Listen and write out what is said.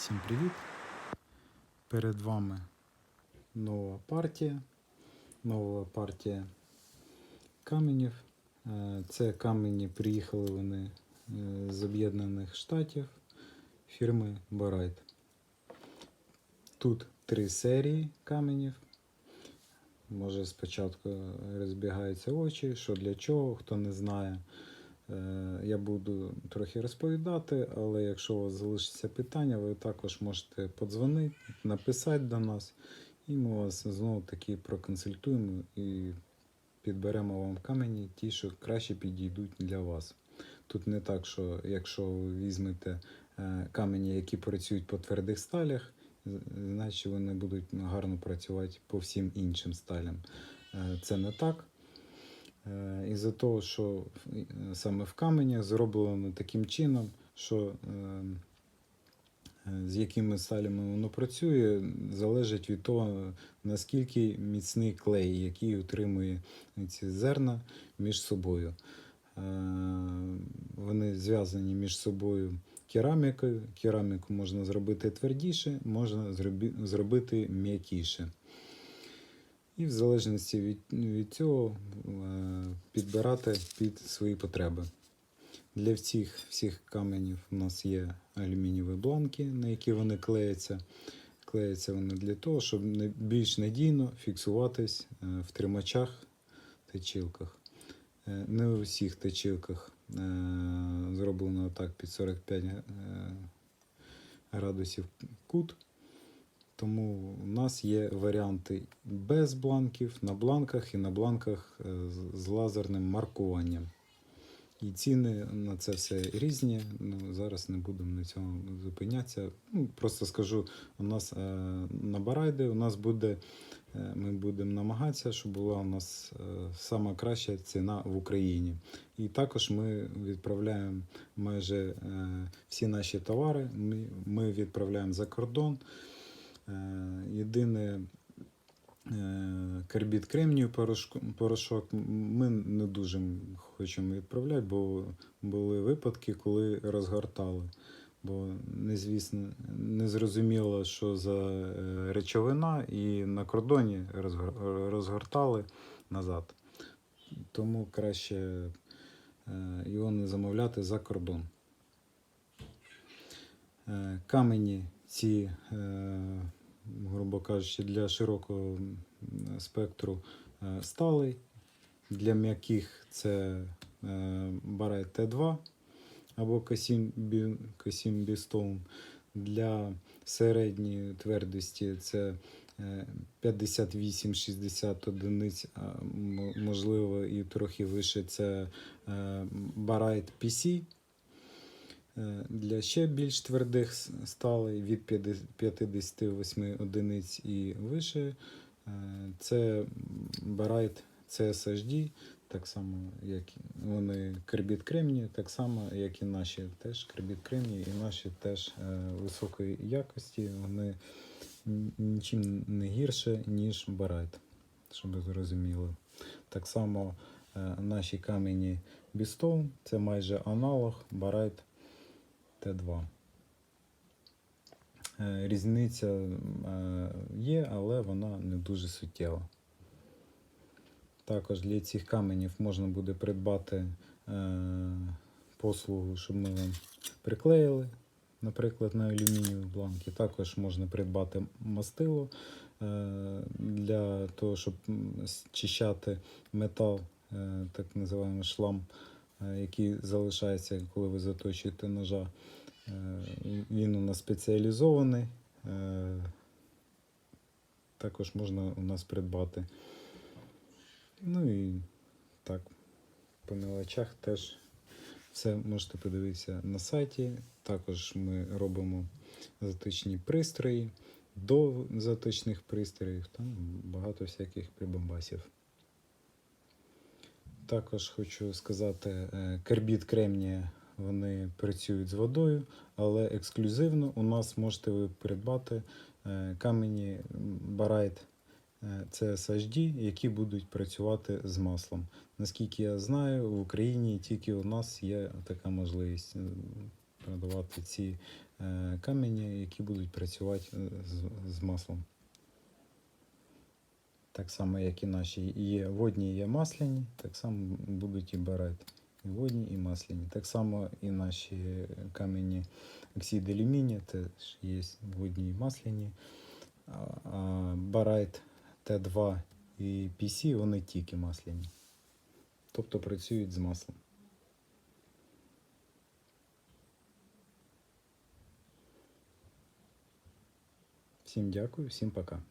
Всім привіт! Перед вами нова партія. Нова партія каменів. Е, Це камені приїхали вони е, з Об'єднаних Штатів фірми Барайт. Тут три серії каменів. Може спочатку розбігаються очі, що для чого, хто не знає. Е, Я буду трохи розповідати, але якщо у вас залишиться питання, ви також можете подзвонити, написати до нас, і ми вас знову таки проконсультуємо і підберемо вам камені, ті, що краще підійдуть для вас. Тут не так, що якщо ви візьмете е, камені, які працюють по твердих сталях, значить вони будуть гарно працювати по всім іншим сталям. Е, Це не так. Е, Із-за того, що е, саме в каменях зроблено таким чином, що е, з якими сталями воно працює, залежить від того, наскільки міцний клей, який утримує ці зерна між собою. Вони зв'язані між собою керамікою. Кераміку можна зробити твердіше, можна зробити м'якіше. І в залежності від, від цього е, підбирати під свої потреби. Для всіх, всіх каменів у нас є алюмінієві бланки, на які вони клеяться. Клеяться вони для того, щоб більш надійно фіксуватись е, в тримачах точилках. Е, Не у всіх точилках е, зроблено так під 45 е, градусів кут. Тому у нас є варіанти без бланків, на бланках і на бланках е, з- лазерним маркуванням. І ціни на це все різні. Ну, зараз не будемо на цьому зупинятися. Ну, просто скажу, у нас е, на Барайди у нас буде, е, ми будемо намагатися, щоб була у нас е, сама краща ціна в Україні. І також ми відправляємо майже е, всі наші товари. Ми, ми відправляємо за кордон. Е, Єдине е, карбід кремнію порошок ми не дуже хочемо відправляти, бо були випадки, коли розгортали. Бо незвісно, не зрозуміло, що за е, речовина, і на кордоні розгортали назад. Тому краще його не замовляти за кордон. Камені ці, грубо кажучи, для широкого спектру е, сталий. Для м'яких це е, Барайт Т2 або Касім Бі- Бістоун. Для середньої твердості це е, 58-60 одиниць, а можливо і трохи вище це е, Барайт PC. Е, Для ще більш твердих сталей від 58 одиниць і вище. е, Це Барайт CSHD, так само, як вони карбід кремнію, так само, як і наші теж карбід кремнію, і наші теж е, високої якості. Вони нічим не гірше, ніж Барайт, щоб ви зрозуміли. Так само наші камені Bistone, це майже аналог Барайт Т2. Е, Різниця е, є, але вона не дуже суттєва. Також для цих каменів можна буде придбати е, послугу, щоб ми вам приклеїли, наприклад, на алюмінієві бланки. Також можна придбати мастило для того, щоб м, зчищати метал, так називаємо шлам, який залишається, коли ви заточуєте ножа. Е, Він у нас спеціалізований. е, Також можна у нас придбати. Ну і так, по мелочах теж все можете подивитися на сайті. Також ми робимо затичні пристрої, до затичних пристроїв, там багато всяких прибамбасів. Також хочу сказати, е, карбід кремнія вони працюють з водою, але ексклюзивно у нас можете ви придбати е, камені Барайт е, CSHD, які будуть працювати з маслом. Наскільки я знаю, в Україні тільки у нас є така можливість продавати ці камені, які будуть працювати з маслом. Так само, як і наші є водні, є масляні, так само будуть і барайт. І водні, і масляні. Так само і наші камені оксид алюмінія теж є водні і масляні. Барайт Т2 і PC вони тільки масляні. Тобто працюють з маслом. Всім дякую, всім пока.